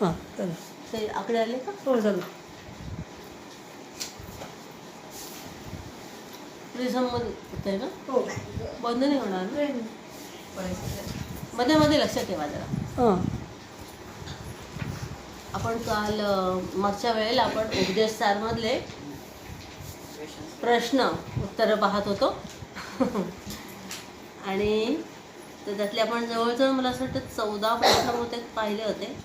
हां. ते आकडे आले का? हो होतंय ना? हो. बंद नाही होणार ना? मध्ये मध्ये लक्षात ठेवा जरा. हां. आपण काल अ, मागच्या वेळेला आपण उपदेश सारमधले प्रश्न उत्तरं पाहत होतो. आणि तर त्यातले आपण जवळजवळ मला असं वाटतं चौदा प्रश्न बहुतेक पाहिले होते.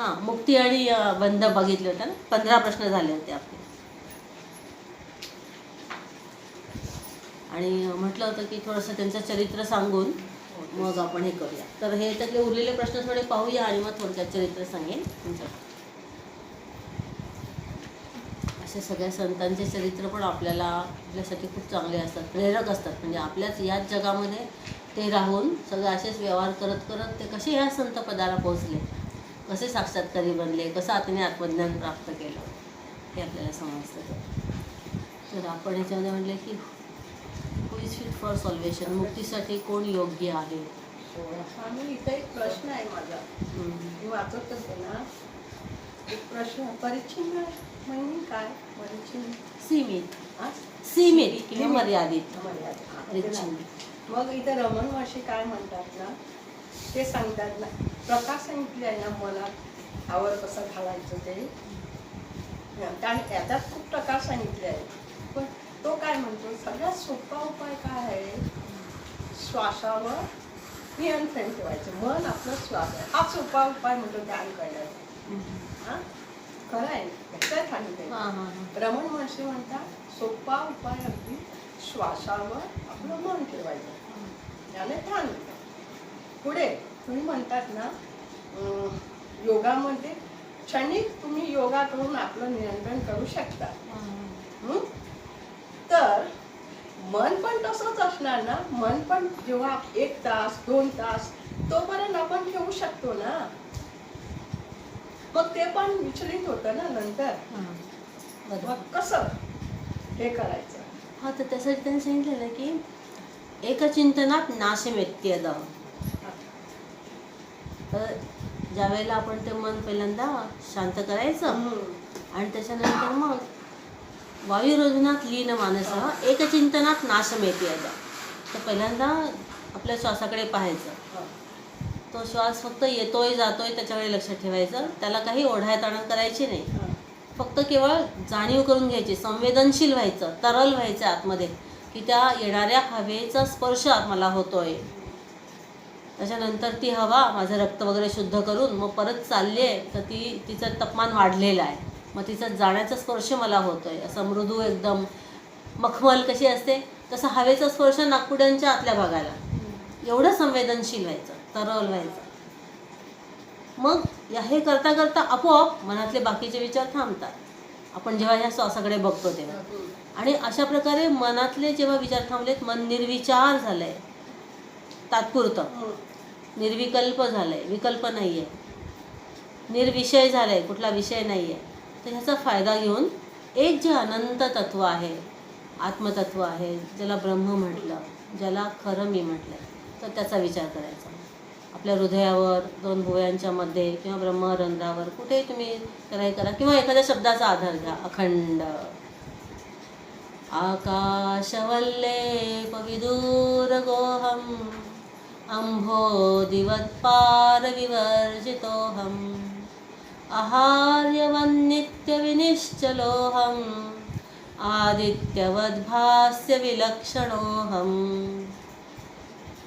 हां मुक्ती आणि बंद बंध बघितले होते ना? पंधरा प्रश्न झाले होते आपले. आणि म्हटलं होतं की थोडंसं त्यांचं चरित्र सांगून मग आपण हे करूया. तर हे त्यातले उरलेले प्रश्न थोडे पाहूया आणि मग थोडक्यात चरित्र सांगेन तुमचं असे सगळ्या संतांचे चरित्र पण आपल्याला आपल्यासाठी खूप चांगले असतात प्रेरक असतात. म्हणजे आपल्याच याच जगामध्ये ते राहून सगळं असेच व्यवहार करत करत ते कसे ह्या संत पदाला पोहोचले? कसे साक्षात्कारी बनले कसं आत्म्याने आत्मज्ञान प्राप्त केलं हे आपल्याला समजतं. तर आपण याच्यामध्ये म्हटलं की who is fit for salvation मुक्तीसाठी कोण योग्य आहे? इथे एक प्रश्न आहे माझा. मी वाचत होते ना एक प्रश्न परिच्छिन्न म्हणजे काय? परिच्छिन्न. सीमित? सीमित किंवा मर्यादित. मर्यादा. ते परिच्छिन्न. नाही. मग इथे रमण महर्षी काय म्हणतात ना ते सांगतात ना. प्रकाश सांगितले आहे ना मला आवर कसं घालायचं ते. कारण याच्यात खूप प्रकार सांगितले आहे. पण तो काय म्हणतो सगळ्यात सोपा उपाय काय आहे? श्वासावर नियंत्रण ठेवायचं. मन आपलं श्वास आहे. हा सोपा उपाय म्हणतो ध्यान करण्याचा. हा? खरं आहे? काय सांगितलं रमण महर्षी म्हणतात सोपा उपाय अगदी श्वासावर आपलं मन ठेवायचं. त्याने ध्यान होतं. पुढे तुम्ही म्हणतात ना योगामध्ये क्षणिक तुम्ही योगा करून आपलं नियंत्रण करू शकता? तर मन पण तसंच असणार ना? मन पण जेव्हा एक तास दोन तास तोपर्यंत आपण ठेवू शकतो ना? मग ते पण विचलित होतं ना नंतर? मग कसं हे करायचं? हा तर त्यासाठी त्यांनी सांगितलं ना की एकचिंतनात नाशमेत्यद तर ज्या वेळेला आपण ते मन पहिल्यांदा शांत करायचं. आणि त्याच्यानंतर मग वायुरोधनात लीन मानस एकचिंतनात नाशमेत्यद तर पहिल्यांदा आपल्या श्वासाकडे पाहायचं. तो श्वास फक्त येतोय जातोय त्याच्याकडे लक्ष ठेवायचं त्याला काही ओढायताणा करायची नाही. फक्त केवळ जाणीव करून घ्यायची संवेदनशील व्हायचं तरल व्हायचं आतमध्ये की त्या येणाऱ्या हवेचा स्पर्श मला होतोय त्याच्यानंतर ती हवा माझं रक्त वगैरे शुद्ध करून मग परत चालली आहे तर ती तिचं तापमान वाढलेलं आहे. मग तिचा जाण्याचा स्पर्श मला होतो आहे असं मृदू एकदम मखमल कशी असते तसं हवेचा स्पर्श नागपुड्यांच्या आतल्या भागाला. एवढं संवेदनशील व्हायचं तरल व्हायचं. मग या- हे करता करता आपोआप मनातले बाकीचे विचार थांबतात. आपण जेव्हा ह्या श्वासाकडे बघतो तेव्हा. आणि अशा प्रकारे मनातले जेव्हा विचार थांबलेत मन निर्विचार झालंय. तात्पुरतं. निर्विकल्प झालं आहे विकल्प नाही आहे निर्विषय झालंय. कुठला विषय नाही आहे तर ह्याचा फायदा घेऊन एक जे अनंत तत्व आहे आत्मतत्व आहे ज्याला ब्रह्म म्हटलं ज्याला खरं मी म्हटलं तर त्याचा विचार करायचा. आपल्या हृदयावर दोन भुवयांच्या मध्ये किंवा ब्रह्मरंध्रावर कुठेही तुम्ही कराय करा किंवा एखाद्या शब्दाचा आधार घ्या. अखंड. आकाशवल्ले पविदूरगोहम् अम्भोदिवत्पारविवर्जितोऽहम् आहार्यवन्नित्यविनिश्चलोऽहम् आदित्यवद्भास्यविलक्षणोऽहम्।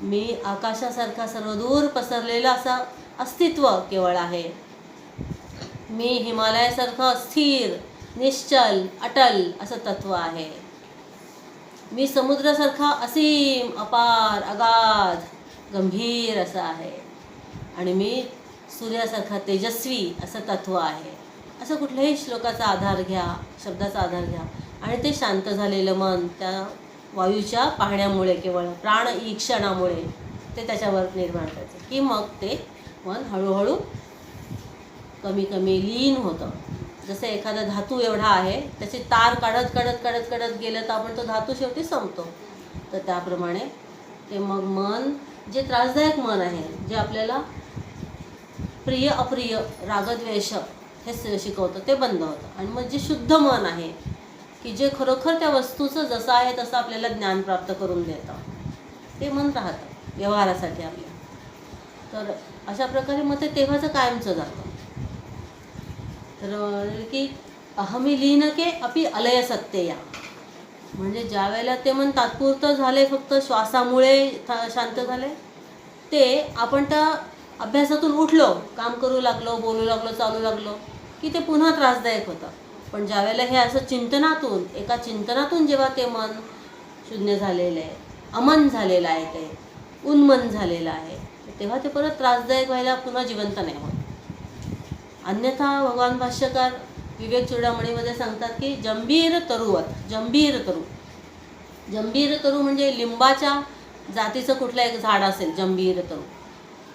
मी आकाशासारखा सर्वदूर पसरलेला असा अस्तित्व केवळ आहे. मी हिमालयासारखं स्थिर निश्चल अटल असं तत्व आहे. मी समुद्रासारखा असीम अपार अगाध गंभीर असं आहे. आणि मी सूर्यासारखा तेजस्वी असं तत्व आहे. असं कुठल्याही श्लोकाचा आधार घ्या शब्दाचा आधार घ्या. आणि ते शांत झालेलं मन त्या वायूच्या पाहण्यामुळे केवळ प्राण ईक्षणामुळे ते त्याच्यावर निर्माण करायचं की मग ते मन हळूहळू कमी कमी लीन होतं. जसं एखादा धातू एवढा आहे त्याची तार काढत काढत काढत काढत गेलं तर आपण तो धातू शेवटी संपतो. तर त्याप्रमाणे ते मग मन जे त्रासदायक मन आहे जे आपल्याला प्रिय अप्रिय रागद्वेष हे शिकवतं ते बंद होतं. आणि मग जे शुद्ध मन आहे की जे खरोखर त्या वस्तूचं जसं आहे तसं आपल्याला ज्ञान प्राप्त करून देतं. ते मन राहतं व्यवहारासाठी आपल्या तर अशा प्रकारे मग ते तेव्हाचं कायमचं जातं. तर की अहमी लीनके अपि अलय सत्यया म्हणजे ज्या वेळेला ते मन तात्पुरतं झाले फक्त श्वासामुळे शांत झाले? ते आपण त्या अभ्यासातून उठलो काम करू लागलो बोलू लागलो चालू लागलो की ते पुन्हा त्रासदायक होतं. पण ज्या वेळेला हे असं चिंतनातून एका चिंतनातून जेव्हा ते मन शून्य झालेलं आहे अमन झालेलं आहे ते उन्मन झालेलं आहे तेव्हा ते परत त्रासदायक व्हायला पुन्हा जिवंत नाही होत. अन्यथा भगवान भाष्यकार विवेक चूडामणीमध्ये सांगतात की जंबीर तरुवत जंबीर तरु. जंबीर तरु म्हणजे लिंबाच्या जातीचं कुठलं एक झाड असेल जंबीर तरु.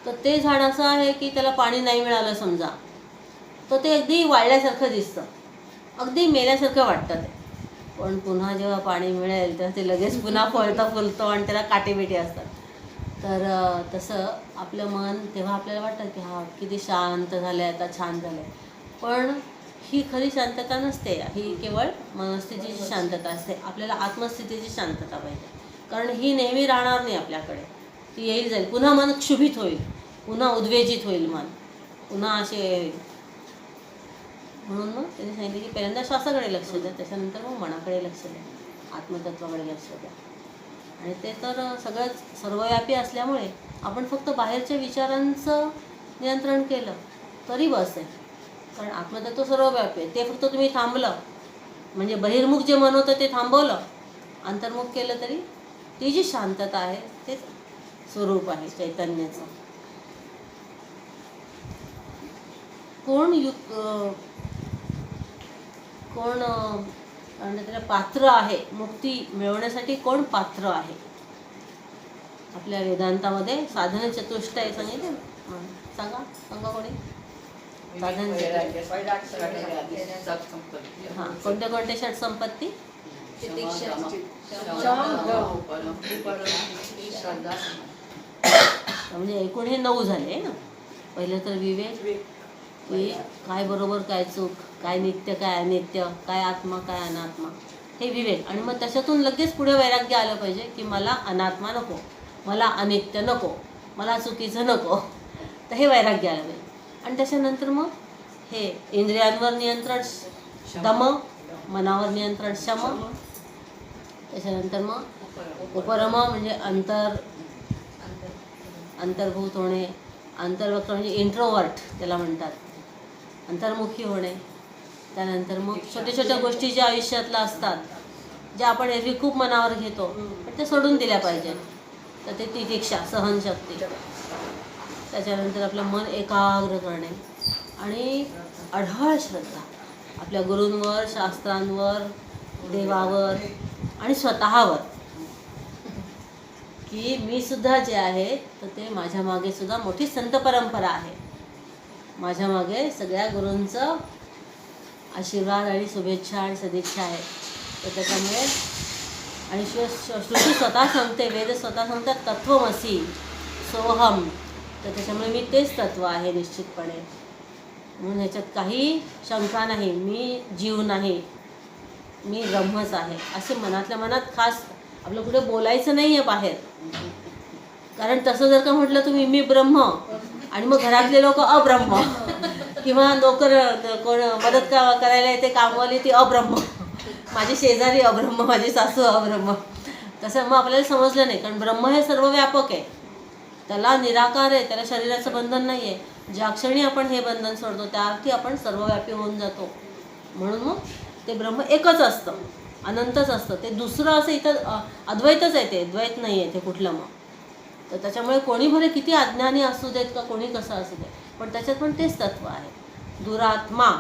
तर ते झाड असं आहे की त्याला पाणी नाही मिळालं समजा. तर ते अगदी वाळल्यासारखं दिसतं. अगदी मेल्यासारखं वाटतं ते. पण पुन्हा जेव्हा पाणी मिळेल तेव्हा ते लगेच पुन्हा फळतं फुलतं आणि त्याला काटेबिटे असतात. तर तसं आपलं मन तेव्हा आपल्याला वाटतं की हा किती शांत झालं आहे आता छान झालं आहे पण ही खरी शांतता नसते ही केवळ मनस्थितीची शांतता असते. आपल्याला आत्मस्थितीची शांतता पाहिजे. कारण ही नेहमी राहणार नाही आपल्याकडे. ती येईल जाईल. पुन्हा मन क्षुभित होईल. पुन्हा उद्वेजित होईल मन. पुन्हा असे म्हणून मग त्यांनी सांगितलं की पहिल्यांदा श्वासाकडे लक्ष द्या त्याच्यानंतर मग मनाकडे लक्ष द्या. आत्मतत्वाकडे लक्ष द्या. आणि ते तर सगळंच सर्वव्यापी असल्यामुळे आपण फक्त बाहेरच्या विचारांचं नियंत्रण केलं तरी बस आहे. कारण आत्मतत्व सर्वव्यापी आहे. ते फक्त तुम्ही थांबलं. म्हणजे बहिर्मुख जे मन होतं ते थांबवलं. अंतर्मुख केलं तरी ती जी शांतता आहे तेच स्वरूप आहे चैतन्याचं. कोण यु कोण अं, म्हणजे त्याला पात्र आहे मुक्ती मिळवण्यासाठी कोण पात्र आहे? आपल्या वेदांतामध्ये साधन चतुष्टय सांगितलं? सांगा. सांगा कोणी? हां. कोणत्या कोणत्या षट संपत्ती? म्हणजे एकूण हे नऊ झाले ना पहिले तर विवेक की काय बरोबर काय चूक काय नित्य काय अनित्य काय आत्मा काय अनात्मा. हे विवेक. आणि मग त्याच्यातून लगेच पुढे वैराग्य आलं पाहिजे की मला अनात्मा नको मला अनित्य नको मला चुकीचं नको. तर हे वैराग्य आलं पाहिजे. आणि त्याच्यानंतर मग हे इंद्रियांवर नियंत्रण दम मनावर नियंत्रण शम. त्याच्यानंतर मग उपरम म्हणजे अंतर अंतर्भूत होणे अंतर्वक्त म्हणजे इंट्रोवर्ट त्याला म्हणतात. अंतर्मुखी होणे. त्यानंतर मग छोट्या छोट्या गोष्टी ज्या आयुष्यातल्या असतात ज्या आपण एरवी खूप मनावर घेतो पण त्या सोडून दिल्या पाहिजेत. तर ते तितिक्षा सहनशक्ती. त्याच्यानंतर आपलं मन एकाग्र करणे आणि अढळ श्रद्धा. आपल्या गुरूंवर शास्त्रांवर देवावर आणि स्वतःवर. की मी सुद्धा जे आहे तर ते माझ्या मागे सुद्धा मोठी संत परंपरा आहे. माझ्या मागे सगळ्या गुरूंचं आशीर्वाद आणि शुभेच्छा आणि सदिच्छा आहे. तर त्याच्यामुळे आणि श- श्रुती स्वतः सांगते वेद स्वतः सांगतात तत्वमसी सोहम तर त्याच्यामुळे मी तेच तत्व आहे निश्चितपणे. म्हणून ह्याच्यात काही शंका नाही. मी जीव नाही. मी ब्रह्मच आहे. असे मनातल्या मनात खास आपलं कुठे बोलायचं नाही आहे बाहेर. कारण तसं जर का म्हटलं तुम्ही मी ब्रह्म आणि मग घरातले लोक अब्रह्म. किंवा नोकर कोण मदत का करायला येते कामवाली ती अब्रह्म. माझी शेजारी अब्रह्म माझी सासू अब्रह्म. तसं मग आपल्याला समजलं नाही. कारण ब्रह्म हे सर्व व्यापक आहे. त्याला निराकार आहे त्याला शरीराचं बंधन नाही आहे ज्या क्षणी आपण हे बंधन सोडतो त्या अर्थी आपण सर्वव्यापी होऊन जातो. म्हणून मग ते ब्रह्म एकच असतं अनंतच असतं. ते दुसरं असं इथं अद्वैतच आहे ते द्वैत नाही आहे ते कुठलं मग. तर त्याच्यामुळे कोणी भले किती अज्ञानी असू देत का कोणी कसं असू दे पण त्याच्यात पण तेच तत्व आहे. दुरात्मा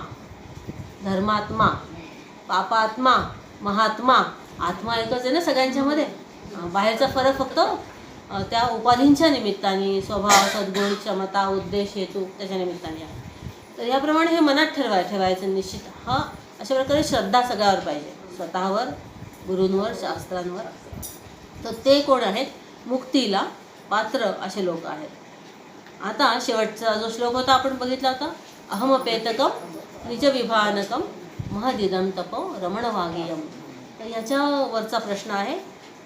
धर्मात्मा पापात्मा महात्मा आत्मा एकच आहे ना सगळ्यांच्यामध्ये? बाहेरचा फरक फक्त त्या उपाधींच्या निमित्ताने स्वभाव सद्गुण क्षमता उद्देश हेतू त्याच्या निमित्ताने आहे. तर याप्रमाणे हे मनात ठरवाय ठेवायचं निश्चित. हा अशा प्रकारे श्रद्धा सगळ्यावर पाहिजे. स्वतःवर गुरूंवर शास्त्रांवर. तर ते कोण आहेत? मुक्तीला पात्र असे लोक आहेत. आता शेवटचा जो श्लोक होता आपण बघितला होता अहमपेतकम निजविभानकम महदिदम तप रमणवागीयम तर याच्यावरचा प्रश्न आहे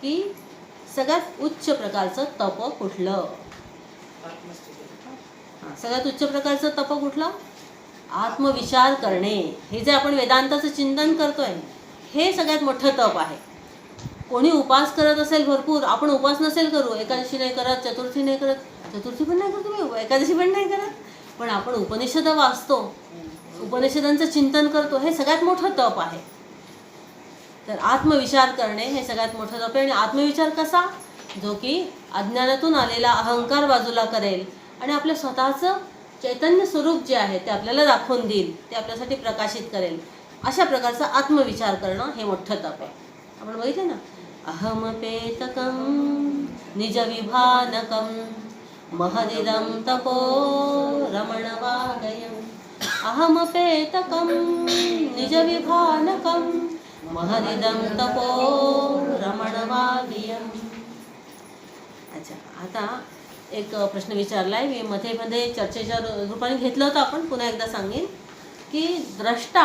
की सगळ्यात उच्च प्रकारचं तप कुठलं? सगळ्यात उच्च प्रकारचं तप कुठलं? आत्मविचार करणे. हे जे आपण वेदांताचं चिंतन करतोय हे सगळ्यात मोठं तप आहे. कोणी उपास करत असेल भरपूर आपण उपास नसेल करू एकादशी नाही करत चतुर्थी नाही करत चतुर्थी पण नाही करत तुम्ही? एकादशी पण नाही करत. पण आपण उपनिषद वाचतो. उपनिषदांचं चिंतन करतो हे सगळ्यात मोठं तप आहे. तर आत्मविचार करणे हे सगळ्यात मोठं तप आहे. आणि आत्मविचार कसा? जो की अज्ञानातून आलेला अहंकार बाजूला करेल आणि आपलं स्वतःचं चैतन्य स्वरूप जे आहे ते आपल्याला दाखवून देईल ते आपल्यासाठी प्रकाशित करेल. अशा प्रकारचा आत्मविचार करणं हे मोठं तप आहे. आपण बघितलं ना? अहमपेतकं निजविभानकं महदिदं तपो रमणवागयम् अहमपेतकं निजविभानकं महदिदं तपो रमणवागियम् अच्छा आता एक प्रश्न विचारला आहे मी मध्ये मध्ये चर्चेच्या रूपाने घेतलं होतं आपण पुन्हा एकदा सांगेन की द्रष्टा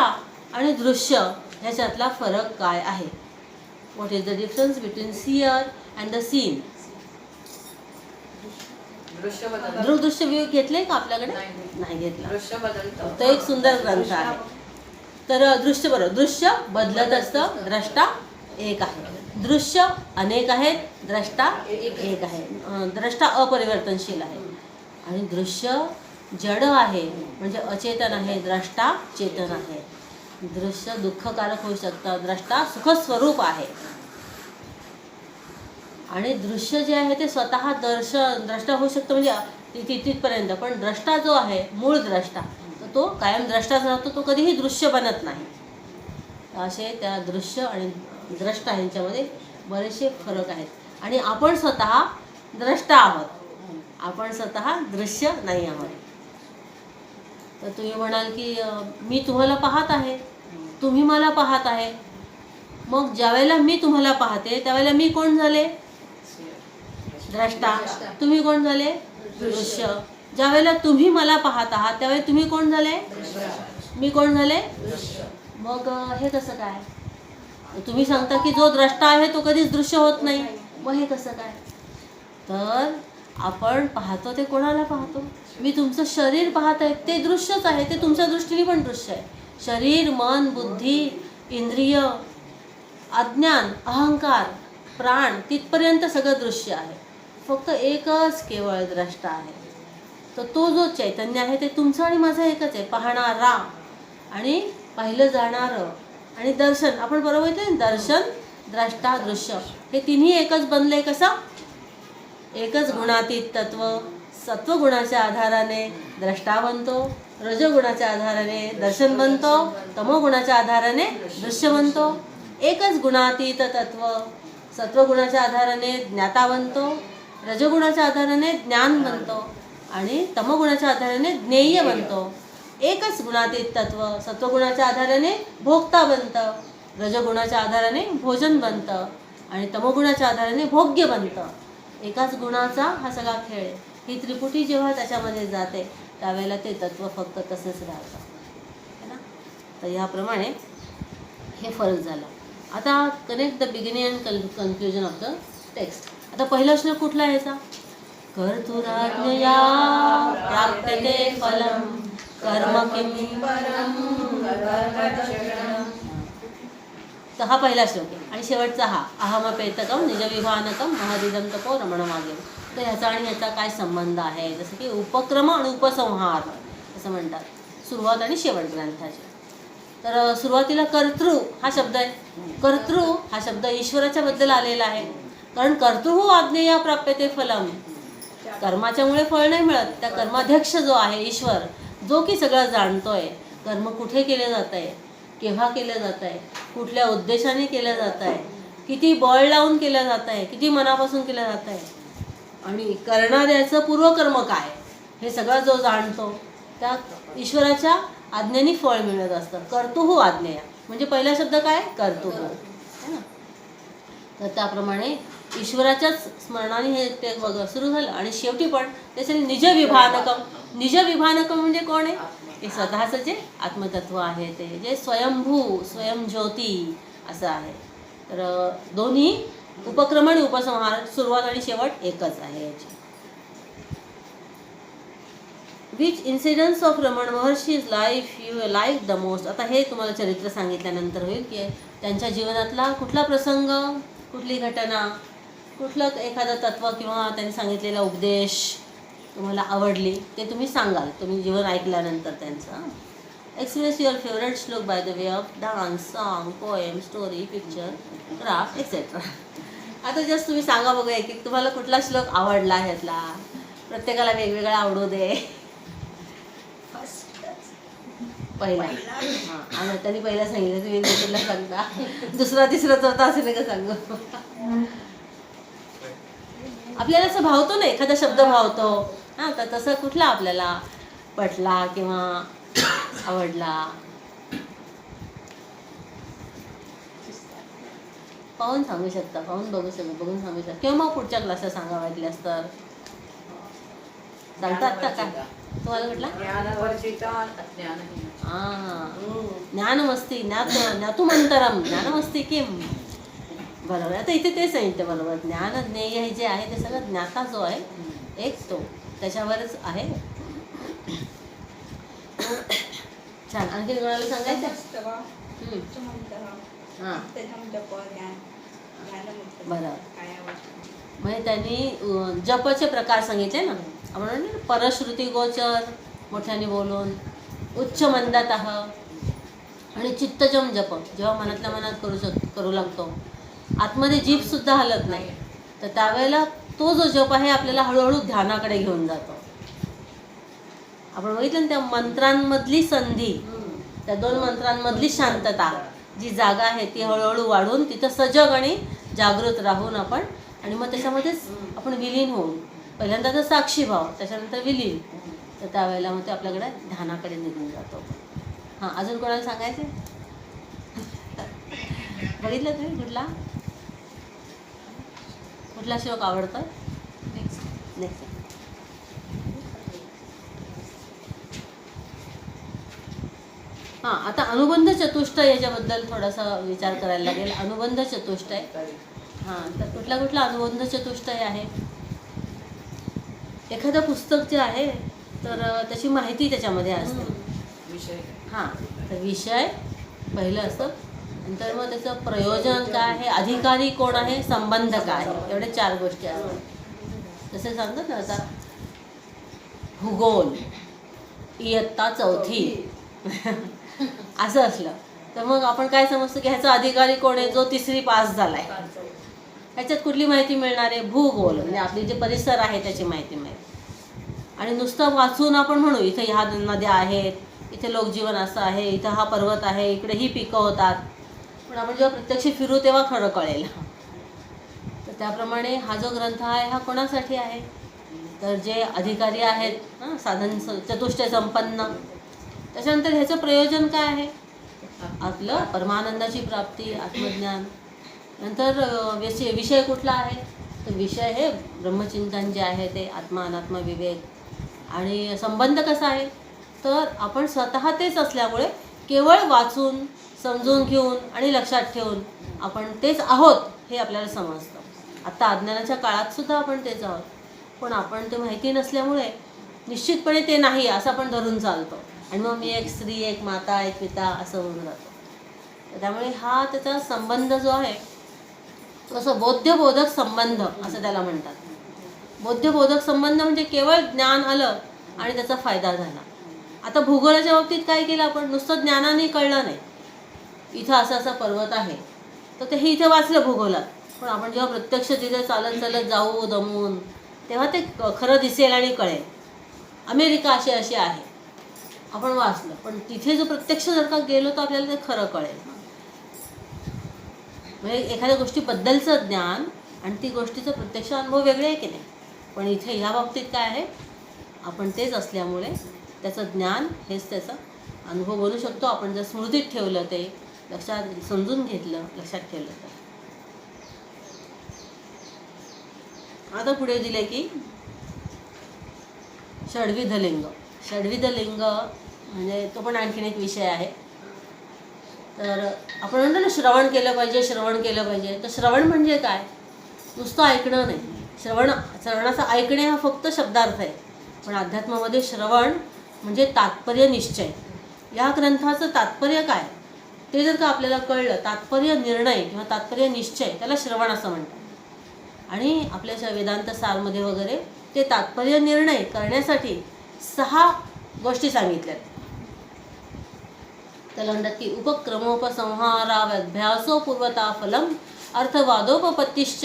आणि दृश्य ह्याच्यातला फरक काय आहे? What is the difference between seer and the seen दृश्य दृश्य व्यू घेतले का आपल्याकडे? नाही. नाही घेतला. दृश्य बदलतं. तो एक सुंदर ग्रंथ आहे. तर दृश्य बरोबर दृश्य बदलत असतं द्रष्टा एक आहे. दृश्य अनेक आहेत द्रष्टा एक आहे. द्रष्टा अपरिवर्तनशील आहे. आणि दृश्य जड आहे म्हणजे अचेतन आहे द्रष्टा चेतन आहे. दृश्य दुःखकारक होऊ शकतं द्रष्टा सुखस्वरूप आहे. आणि दृश्य जे आहे ते स्वतः दर्श द्रष्टा होऊ शकतं म्हणजे तिथपर्यंत. पण द्रष्टा जो आहे मूळ द्रष्टा. तो कायम द्रष्टाच राहतो तो कधीही दृश्य बनत नाही. असे त्या दृश्य आणि द्रष्टा यांच्यामध्ये बरेचसे फरक आहेत. आणि आपण स्वतः द्रष्टा आहोत. आपण स्वतः दृश्य नाही आहोत. तर तुम्ही म्हणाल की मी तुम्हाला पाहत आहे. तुम्ही मला पाहत आहे. मग ज्यावेळेला मी तुम्हाला पाहते त्यावेळेला मी कोण झाले? द्रष्टा. तुम्ही कोण झाले? दृश्य. ज्यावेळेला तुम्ही मला पाहत आहात त्यावेळेला तुम्ही कोण झाले? मी कोण झाले? मग हे कसं काय? तुम्ही सांगता की जो द्रष्टा आहे तो कधीच दृश्य होत नाही. मग हे कसं काय? तर आपण पाहतो ते कोणाला पाहतो? मी तुमचं शरीर पाहत आहे ते दृश्यच आहे ते तुमच्या दृष्टीने पण दृश्य आहे. शरीर मन बुद्धी इंद्रिय अज्ञान अहंकार प्राण तिथपर्यंत सगळं दृश्य आहे. फक्त एकच केवळ द्रष्टा आहे. तर तो जो चैतन्य आहे ते तुमचं आणि माझं एकच आहे. पाहणारा आणि पाहिलं जाणारं आणि दर्शन. आपण बरोबर येते दर्शन द्रष्टा दृश्य. हे तिन्ही एकच बनले कसं? एकच गुणातीत तत्व. सत्वगुणाच्या आधाराने द्रष्टा बनतो रजगुणाच्या आधाराने दर्शन बनतो तमोगुणाच्या आधाराने दृश्य बनतो. एकच गुणातीत तत्व. सत्वगुणाच्या आधाराने ज्ञाता बनतो रजगुणाच्या आधाराने ज्ञान बनतो. आणि तमगुणाच्या आधाराने ज्ञेय बनतो. एकच गुणातीत तत्व सत्वगुणाच्या आधाराने भोगता बनतं. रजगुणाच्या आधाराने भोजन बनतं. आणि तमोगुणाच्या आधाराने भोग्य बनतं. एकाच गुणाचा हा सगळा खेळ आहे. ही त्रिपुटी जेव्हा त्याच्यामध्ये जाते त्यावेळेला ते तत्व फक्त तसंच राहतं. है ना? तर याप्रमाणे हे फरक झाला. आता connect the beginning and conclusion of the text आता पहिला श्लोक कुठला आहे याचा? कर्तुराज्ञया प्राप्यते फलम। कर्म किम? तर हा पहिला श्लोक. आहे आणि शेवटचा हा. अहमपेतकम निजविभानकम महादिदम तपो रमणमागे. तर ह्याचा आणि ह्याचा काय संबंध आहे? जसं की उपक्रम आणि उपसंहार असं म्हणतात. सुरुवात आणि शेवट ग्रंथाची. तर सुरुवातीला कर्तृ हा शब्द आहे. कर्तृ हा शब्द ईश्वराच्या बद्दल आलेला आहे. कारण कर्तृ आज्ञेया प्राप्यते फलम. कर्माच्यामुळे फळ नाही मिळत त्या कर्माध्यक्ष जो आहे ईश्वर जो की सगळं जाणतोय कर्म कुठे केले जात आहे केव्हा केलं जात आहे कुठल्या उद्देशाने केलं जात आहे किती बळ लावून केलं जात आहे किती मनापासून केलं जात आहे आणि करणाऱ्याचं पूर्वकर्म काय हे सगळं जो जाणतो त्या ईश्वराच्या आज्ञेने फळ मिळत असतं. कर्तुहू आज्ञेय. म्हणजे पहिला शब्द काय? कर्तुहू है ना? तर त्याप्रमाणे ईश्वराच्याच स्मरणाने हे ते सुरू झालं. आणि शेवटी पण त्याचे निज विभानकम निज विभानकम म्हणजे कोण आहे? हे स्वतःचं जे आत्मतत्व आहे ते जे स्वयंभू स्वयंज्योती असं आहे. तर दोन्ही उपक्रम आणि उपसंहार सुरुवात आणि शेवट एकच आहे याची. Which incidence of Raman Maharshi's life you life the most आता हे तुम्हाला चरित्र सांगितल्यानंतर होईल की त्यांच्या जीवनातला कुठला प्रसंग कुठली घटना कुठलं एखादं तत्व किंवा त्यांनी सांगितलेला उपदेश तुम्हाला आवडली ते तुम्ही सांगाल. तुम्ही जीवन ऐकल्यानंतर त्यांचं. Express your favourite shloka by the way of dance song poem story picture craft etcetera आता जस्ट तुम्ही सांगा बघूया की तुम्हाला कुठला श्लोक आवडला ह्यातला? प्रत्येकाला वेगवेगळा आवडू दे. पहिला. हां आणि त्यांनी पहिला सांगितलं तुम्ही दुसऱ्याला सांगता. दुसरा तिसरा चौथा असं नाही का सांगू. आपल्याला असं भावतो ना एखादा शब्द भावतो. हां तर तसं कुठला आपल्याला? पटला किंवा आवडला? पाहून सांगू शकता पाहून बघू शकता बघून सांगू शकता. किंवा मग पुढच्या क्लासला सांगा वाटल्यास तर. सांगतात का? काय तुम्हाला अज्ञानहीन हां. ज्ञानमस्ती ज्ञात ज्ञातुमंतरम ज्ञानमस्ती किम? बरोबर आता इथे तेच सांगितलं बरोबर ज्ञान ज्ञेय हे जे आहे ते सगळं ज्ञाता जो आहे एक तो. त्याच्यावरच आहे. छान. आणखी कोणाला सांगायचं. हां. बरं. म्हणजे त्यांनी जपचे प्रकार सांगितले ना? आपण परश्रुती गोचर मोठ्याने बोलून उच्च मंदात आणि चित्तजम जप. जेव्हा मनातल्या मनात करू शक करू लागतो आतमध्ये जीभ सुद्धा हलत नाही. तर त्यावेळेला तो जो जप आहे आपल्याला हळूहळू ध्यानाकडे घेऊन जातो. आपण बघितलं ना त्या मंत्रांमधली संधी त्या दोन मंत्रांमधली शांतता जी जागा आहे ती हळूहळू वाढून तिथं सजग आणि जागृत राहून आपण आणि मग त्याच्यामध्येच आपण विलीन होऊन पहिल्यांदा तर साक्षी भाव त्याच्यानंतर विलीन. तर त्यावेळेला मग ते आपल्याकडे ध्यानाकडे निघून जातो. हां अजून कोणाला सांगायचं बघितलं तुम्ही कुठला? कुठला श्लोक आवडतो नेक्स्ट हां आता अनुबंध चतुष्टय याच्याबद्दल थोडासा विचार करायला लागेल. अनुबंध चतुष्टय हां तर कुठला कुठला अनुबंध चतुष्टय आहे? एखादं पुस्तक जे आहे तर त्याची माहिती त्याच्यामध्ये असते. विषय. हां तर विषय पहिलं असतं. तर मग त्याचं प्रयोजन काय आहे? अधिकारी कोण आहे? संबंध काय आहे. एवढे चार गोष्टी असतात. जसे सांगतात ना आता. भूगोल. इयत्ता चौथी. असं असलं. तर मग आपण काय समजतो की ह्याचा अधिकारी कोण आहे? जो तिसरी पास झालाय. ह्याच्यात कुठली माहिती मिळणार आहे? भूगोल. म्हणजे आपली जे परिसर आहे त्याची माहिती मिळेल. आणि नुसतं वाचून आपण म्हणू इथे ह्या नद्या आहेत इथे लोकजीवन असं आहे इथं हा पर्वत आहे इकडे ही पिकं होतात. आपण म्हणजे जेव्हा प्रत्यक्ष फिरू तेव्हा खरं कळेल. तर त्याप्रमाणे हा जो ग्रंथ आहे हा कोणासाठी आहे? तर जे अधिकारी आहेत हां साधन स- चतुष्टय संपन्न. त्याच्यानंतर ह्याचं प्रयोजन काय आहे? आपलं परमानंदाची प्राप्ती आत्मज्ञान. नंतर विषय विषय कुठला आहे? तर विषय हे ब्रह्मचिंतन जे आहे ते आत्मा अनात्मा विवेक आणि संबंध कसा आहे? तर आपण स्वतः तेच असल्यामुळे केवळ वाचून समजून घेऊन आणि लक्षात ठेवून आपण तेच आहोत हे आपल्याला समजतं. आत्ता अज्ञानाच्या काळात सुद्धा आपण तेच आहोत. पण आपण ते माहिती नसल्यामुळे निश्चितपणे ते नाही असं आपण धरून चालतो. आणि मग मी एक स्त्री एक माता एक पिता असं होऊन जातो. त्यामुळे हा त्याचा संबंध जो आहे असं बोध्यबोधक संबंध असं त्याला म्हणतात. बोध्यबोधक संबंध म्हणजे केवळ ज्ञान आलं आणि त्याचा फायदा झाला. आता भूगोलाच्या बाबतीत काय केलं आपण? नुसतं ज्ञानाने कळलं नाही. इथं असा असा पर्वत आहे. तर ते हे इथे वाचलं भूगोलात. पण आपण जेव्हा प्रत्यक्ष तिथे चालत चालत जाऊ दमून तेव्हा ते खरं दिसेल आणि कळेल. अमेरिका अशी अशी आहे. आपण वाचलं. पण तिथे जो प्रत्यक्ष जर का गेलो तर आपल्याला ते खरं कळेल. म्हणजे एखाद्या गोष्टीबद्दलचं ज्ञान आणि ती गोष्टीचा प्रत्यक्ष अनुभव वेगळे आहे की नाही? पण इथे ह्या बाबतीत काय आहे? आपण तेच असल्यामुळे त्याचं ज्ञान हेच त्याचा अनुभव बनू शकतो. आपण जर स्मृतीत ठेवलं ते लक्षात समजून घेतलं लक्षात ठेवलं तर. आता पुढे दिले की षडविध लिंग षडविध लिंग म्हणजे तो पण आणखीन एक विषय आहे. तर आपण म्हणतो ना श्रवण केलं पाहिजे श्रवण केलं पाहिजे. तर श्रवण म्हणजे काय? नुसतं ऐकणं नाही. श्रवण श्रवणाचा ऐकणे हा फक्त शब्दार्थ आहे. पण अध्यात्मामध्ये श्रवण म्हणजे तात्पर्य निश्चय. या ग्रंथाचं तात्पर्य काय? ते जर का आपल्याला कळलं तात्पर्य निर्णय किंवा तात्पर्य निश्चय त्याला श्रवण असं म्हणतात. आणि आपल्या वेदांत सारमध्ये वगैरे ते तात्पर्य निर्णय करण्यासाठी सहा गोष्टी सांगितल्यात. त्याला म्हणतात की उपक्रमोपसंहाराव्यभ्यासो पूर्वता फलम अर्थवादोपपत्तीश्च